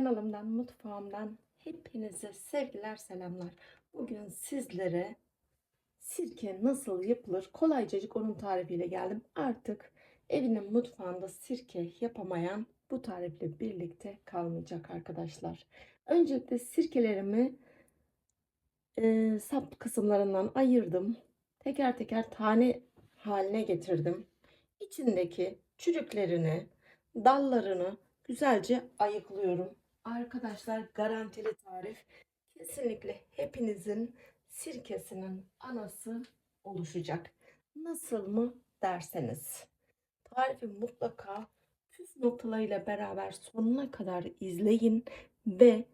Kanalımdan, mutfağımdan hepinize sevgiler, selamlar. Bugün sizlere sirke nasıl yapılır kolaycacık onun tarifiyle geldim. Artık evinin mutfağında sirke yapamayan bu tarifle birlikte kalmayacak arkadaşlar. Öncelikle sirkelerimi e, sap kısımlarından ayırdım. Teker teker tane haline getirdim. İçindeki çürüklerini, dallarını güzelce ayıklıyorum. Arkadaşlar garantili tarif. Kesinlikle hepinizin sirkesinin anası oluşacak. Nasıl mı derseniz. Tarifi mutlaka püf noktalarıyla beraber sonuna kadar izleyin ve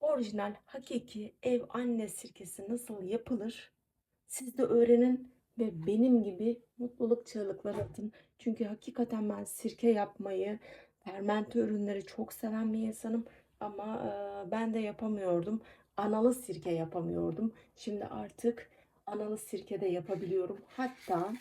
orijinal hakiki ev anne sirkesi nasıl yapılır siz de öğrenin ve benim gibi mutluluk çığlıkları atın. Çünkü hakikaten ben sirke yapmayı, fermente ürünleri çok seven bir insanım ama e, ben de yapamıyordum. Analı sirke yapamıyordum. Şimdi artık analı sirke de yapabiliyorum. Hatta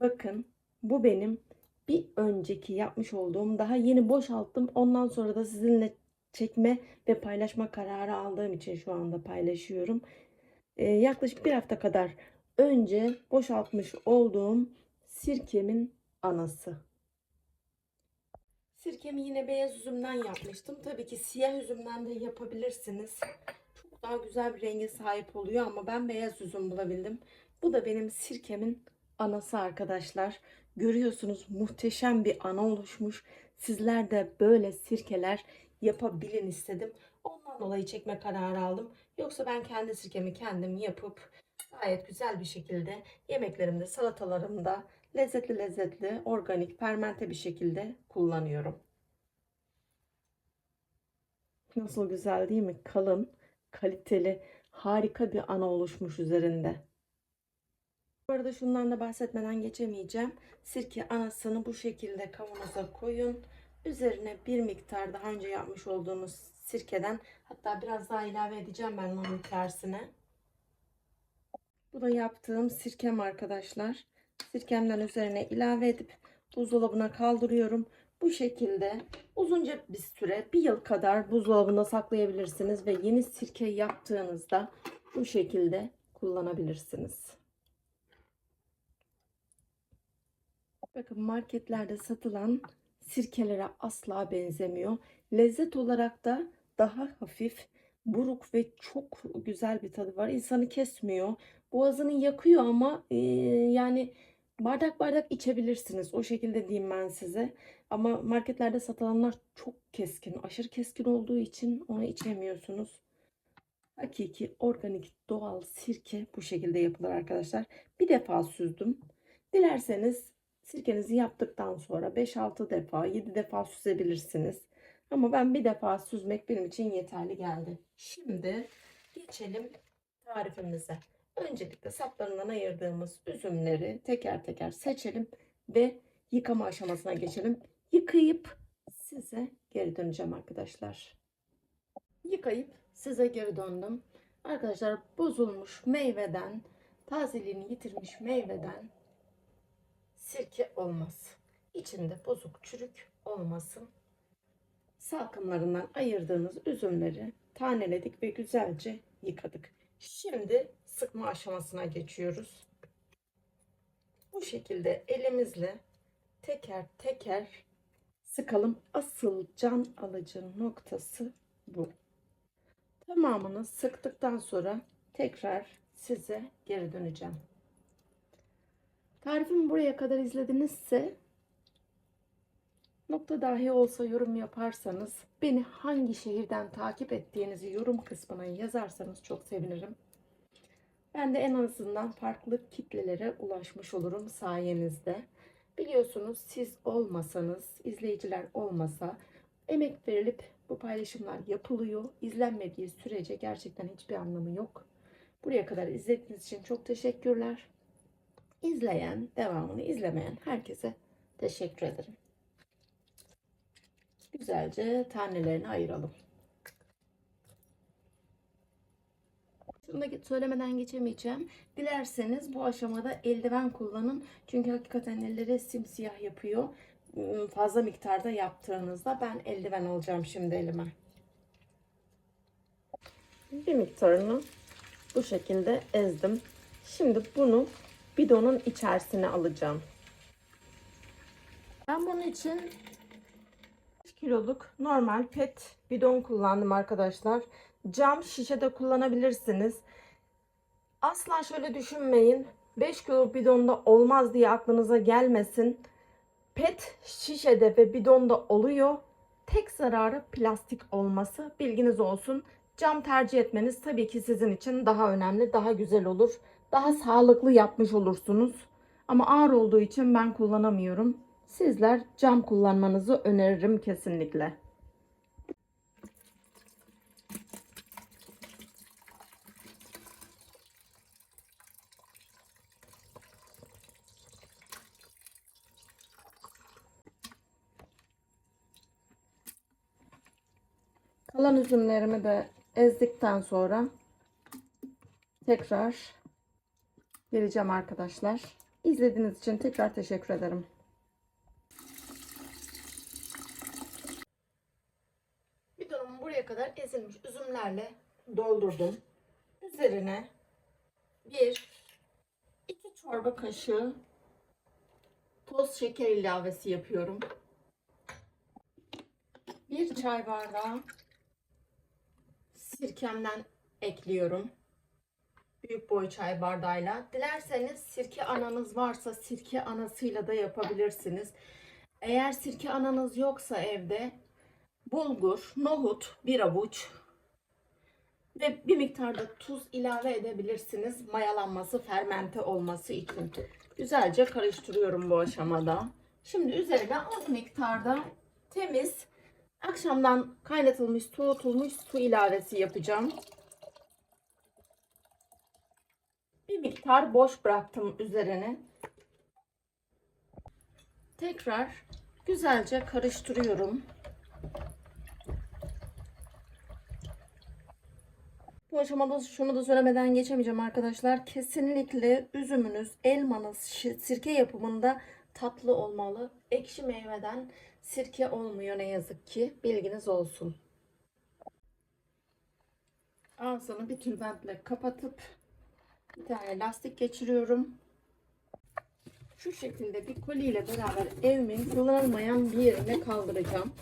bakın bu benim bir önceki yapmış olduğum daha yeni boşalttım. Ondan sonra da sizinle çekme ve paylaşma kararı aldığım için şu anda paylaşıyorum. Ee, yaklaşık bir hafta kadar önce boşaltmış olduğum sirkemin anası. Sirkemi yine beyaz üzümden yapmıştım. Tabii ki siyah üzümden de yapabilirsiniz. Çok daha güzel bir renge sahip oluyor ama ben beyaz üzüm bulabildim. Bu da benim sirkemin anası arkadaşlar. Görüyorsunuz muhteşem bir ana oluşmuş. Sizler de böyle sirkeler yapabilin istedim. Ondan dolayı çekme kararı aldım. Yoksa ben kendi sirkemi kendim yapıp gayet güzel bir şekilde yemeklerimde, salatalarımda lezzetli lezzetli, organik, fermente bir şekilde kullanıyorum. Nasıl güzel değil mi? Kalın, kaliteli, harika bir ana oluşmuş üzerinde. Bu arada şundan da bahsetmeden geçemeyeceğim. Sirke anasını bu şekilde kavanoza koyun. Üzerine bir miktar daha önce yapmış olduğumuz sirkeden hatta biraz daha ilave edeceğim ben onun tersine. Bu da yaptığım sirkem arkadaşlar. Sirkemden üzerine ilave edip buzdolabına kaldırıyorum. Bu şekilde uzunca bir süre bir yıl kadar buzdolabında saklayabilirsiniz ve yeni sirke yaptığınızda bu şekilde kullanabilirsiniz. Bakın marketlerde satılan sirkelere asla benzemiyor. Lezzet olarak da daha hafif, buruk ve çok güzel bir tadı var. İnsanı kesmiyor. Boğazını yakıyor ama e, yani bardak bardak içebilirsiniz. O şekilde diyeyim ben size. Ama marketlerde satılanlar çok keskin, aşırı keskin olduğu için onu içemiyorsunuz. Hakiki, organik, doğal sirke bu şekilde yapılır arkadaşlar. Bir defa süzdüm. Dilerseniz Sirkenizi yaptıktan sonra 5-6 defa, 7 defa süzebilirsiniz. Ama ben bir defa süzmek benim için yeterli geldi. Şimdi geçelim tarifimize. Öncelikle saplarından ayırdığımız üzümleri teker teker seçelim ve yıkama aşamasına geçelim. Yıkayıp size geri döneceğim arkadaşlar. Yıkayıp size geri döndüm. Arkadaşlar bozulmuş meyveden, tazeliğini yitirmiş meyveden sirke olmaz. İçinde bozuk çürük olmasın. Salkımlarından ayırdığınız üzümleri taneledik ve güzelce yıkadık. Şimdi sıkma aşamasına geçiyoruz. Bu şekilde elimizle teker teker sıkalım. Asıl can alıcı noktası bu. Tamamını sıktıktan sonra tekrar size geri döneceğim. Tarifimi buraya kadar izledinizse nokta dahi olsa yorum yaparsanız beni hangi şehirden takip ettiğinizi yorum kısmına yazarsanız çok sevinirim. Ben de en azından farklı kitlelere ulaşmış olurum sayenizde. Biliyorsunuz siz olmasanız, izleyiciler olmasa emek verilip bu paylaşımlar yapılıyor. İzlenmediği sürece gerçekten hiçbir anlamı yok. Buraya kadar izlediğiniz için çok teşekkürler. İzleyen, devamını izlemeyen herkese teşekkür ederim. Güzelce tanelerini ayıralım. Şunu da söylemeden geçemeyeceğim. Dilerseniz bu aşamada eldiven kullanın. Çünkü hakikaten elleri simsiyah yapıyor. ım, fazla miktarda yaptığınızda ben eldiven alacağım şimdi elime. Bir miktarını bu şekilde ezdim. Şimdi bunu bidonun içerisine alacağım. Ben bunun için 3 kiloluk normal pet bidon kullandım arkadaşlar. Cam şişe de kullanabilirsiniz. Asla şöyle düşünmeyin. 5 kilo bidonda olmaz diye aklınıza gelmesin. Pet şişede ve bidonda oluyor. Tek zararı plastik olması. Bilginiz olsun. Cam tercih etmeniz tabii ki sizin için daha önemli, daha güzel olur. Daha sağlıklı yapmış olursunuz. Ama ağır olduğu için ben kullanamıyorum. Sizler cam kullanmanızı öneririm kesinlikle. Kalan üzümlerimi de ezdikten sonra tekrar geleceğim arkadaşlar. İzlediğiniz için tekrar teşekkür ederim. Bidonumu buraya kadar ezilmiş üzümlerle doldurdum. Üzerine bir iki çorba kaşığı toz şeker ilavesi yapıyorum. Bir çay bardağı sirkemden ekliyorum. Büyük boy çay bardağıyla. Dilerseniz sirke ananız varsa sirke anasıyla da yapabilirsiniz. Eğer sirke ananız yoksa evde bulgur, nohut, bir avuç ve bir miktarda tuz ilave edebilirsiniz. Mayalanması, fermente olması için. Güzelce karıştırıyorum bu aşamada. Şimdi üzerine az miktarda temiz akşamdan kaynatılmış, soğutulmuş su ilavesi yapacağım. Bir miktar boş bıraktım üzerine. Tekrar güzelce karıştırıyorum. Aşamada şunu da söylemeden geçemeyeceğim arkadaşlar. Kesinlikle üzümünüz, elmanız sirke yapımında tatlı olmalı. Ekşi meyveden sirke olmuyor ne yazık ki. Bilginiz olsun. Ağzını bir tülbentle kapatıp bir tane lastik geçiriyorum. Şu şekilde bir koliyle beraber evimin kullanılmayan bir yerine kaldıracağım.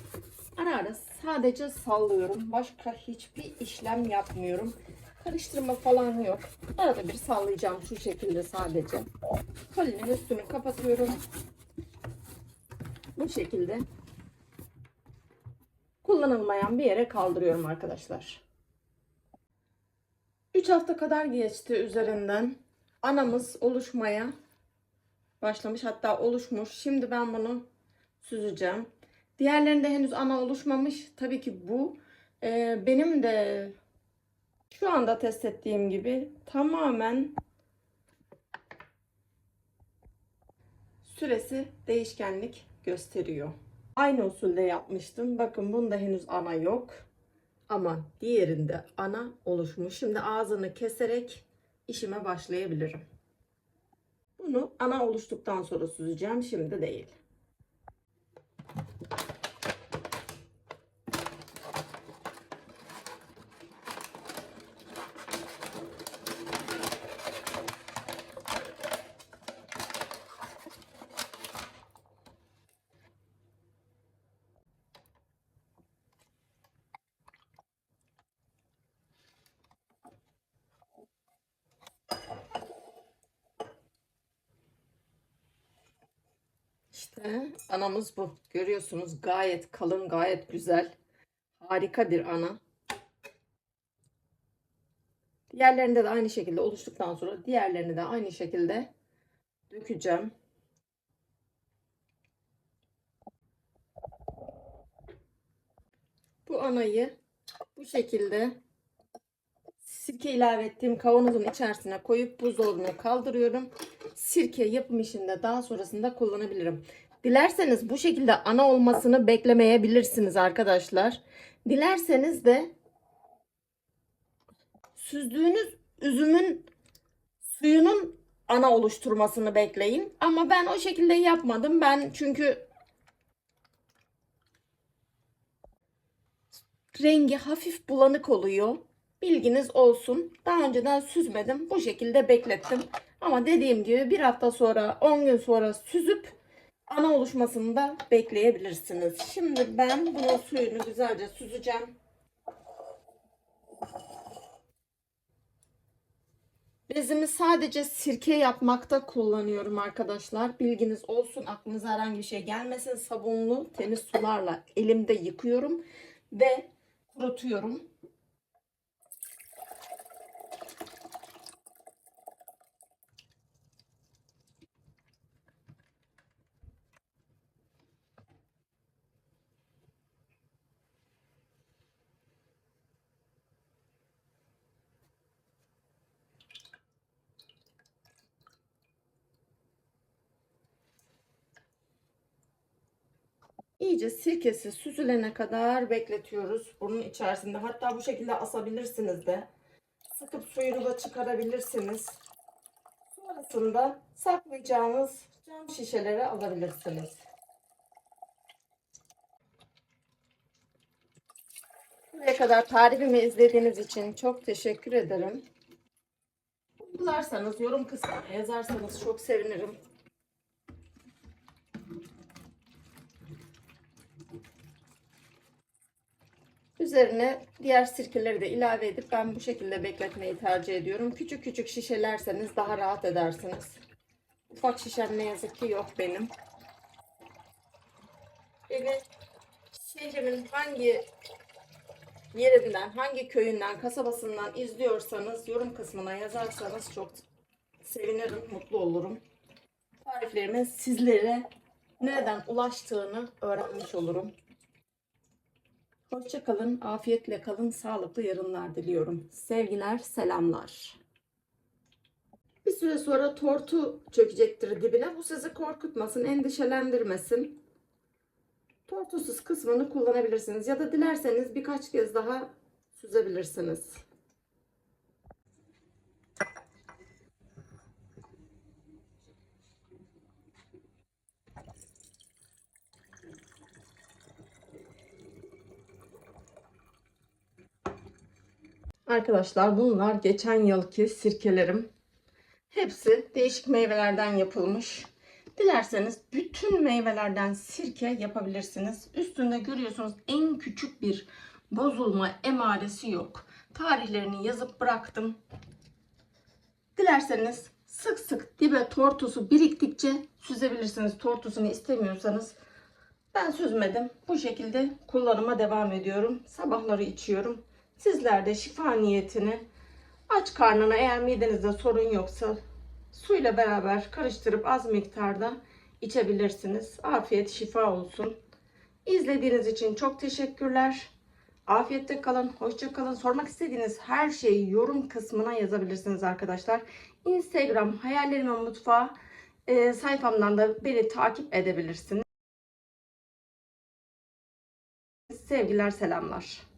Ara ara sadece sallıyorum. Başka hiçbir işlem yapmıyorum. Karıştırma falan yok. Arada bir sallayacağım şu şekilde sadece. Kolinin üstünü kapatıyorum. Bu şekilde kullanılmayan bir yere kaldırıyorum arkadaşlar. 3 hafta kadar geçti üzerinden. Anamız oluşmaya başlamış. Hatta oluşmuş. Şimdi ben bunu süzeceğim. Diğerlerinde henüz ana oluşmamış. Tabii ki bu e, benim de şu anda test ettiğim gibi tamamen süresi değişkenlik gösteriyor. Aynı usulde yapmıştım. Bakın bunda henüz ana yok. Ama diğerinde ana oluşmuş. Şimdi ağzını keserek işime başlayabilirim. Bunu ana oluştuktan sonra süzeceğim. Şimdi değil. İşte anamız bu. Görüyorsunuz gayet kalın, gayet güzel. Harika bir ana. Diğerlerinde de aynı şekilde oluştuktan sonra diğerlerini de aynı şekilde dökeceğim. Bu anayı bu şekilde sirke ilave ettiğim kavanozun içerisine koyup buzdolabına kaldırıyorum. Sirke yapım işinde daha sonrasında kullanabilirim. Dilerseniz bu şekilde ana olmasını beklemeyebilirsiniz arkadaşlar. Dilerseniz de süzdüğünüz üzümün suyunun ana oluşturmasını bekleyin. Ama ben o şekilde yapmadım. Ben çünkü rengi hafif bulanık oluyor. Bilginiz olsun. Daha önceden süzmedim. Bu şekilde beklettim. Ama dediğim gibi bir hafta sonra 10 gün sonra süzüp ana oluşmasını da bekleyebilirsiniz. Şimdi ben bunun suyunu güzelce süzeceğim. Bezimi sadece sirke yapmakta kullanıyorum arkadaşlar. Bilginiz olsun. Aklınıza herhangi bir şey gelmesin. Sabunlu temiz sularla elimde yıkıyorum ve kurutuyorum. İyice sirkesi süzülene kadar bekletiyoruz. Bunun içerisinde hatta bu şekilde asabilirsiniz de. Sıkıp suyunu da çıkarabilirsiniz. Sonrasında saklayacağınız cam şişelere alabilirsiniz. Buraya kadar tarifimi izlediğiniz için çok teşekkür ederim. Uygularsanız yorum kısmına yazarsanız çok sevinirim. Üzerine diğer sirkeleri de ilave edip ben bu şekilde bekletmeyi tercih ediyorum. Küçük küçük şişelerseniz daha rahat edersiniz. Ufak şişem ne yazık ki yok benim. Beni şehrimin hangi yerinden, hangi köyünden, kasabasından izliyorsanız yorum kısmına yazarsanız çok sevinirim, mutlu olurum. Tariflerimin sizlere nereden ulaştığını öğrenmiş olurum. Hoşça kalın, afiyetle kalın, sağlıklı yarınlar diliyorum. Sevgiler, selamlar. Bir süre sonra tortu çökecektir dibine. Bu sizi korkutmasın, endişelendirmesin. Tortusuz kısmını kullanabilirsiniz ya da dilerseniz birkaç kez daha süzebilirsiniz. Arkadaşlar bunlar geçen yılki sirkelerim. Hepsi değişik meyvelerden yapılmış. Dilerseniz bütün meyvelerden sirke yapabilirsiniz. Üstünde görüyorsunuz en küçük bir bozulma emaresi yok. Tarihlerini yazıp bıraktım. Dilerseniz sık sık dibe tortusu biriktikçe süzebilirsiniz. Tortusunu istemiyorsanız ben süzmedim. Bu şekilde kullanıma devam ediyorum. Sabahları içiyorum. Sizler de şifa niyetini aç karnına eğer midenizde sorun yoksa suyla beraber karıştırıp az miktarda içebilirsiniz. Afiyet şifa olsun. İzlediğiniz için çok teşekkürler. Afiyette kalın, hoşça kalın. Sormak istediğiniz her şeyi yorum kısmına yazabilirsiniz arkadaşlar. Instagram hayallerimin mutfağı e, sayfamdan da beni takip edebilirsiniz. Sevgiler, selamlar.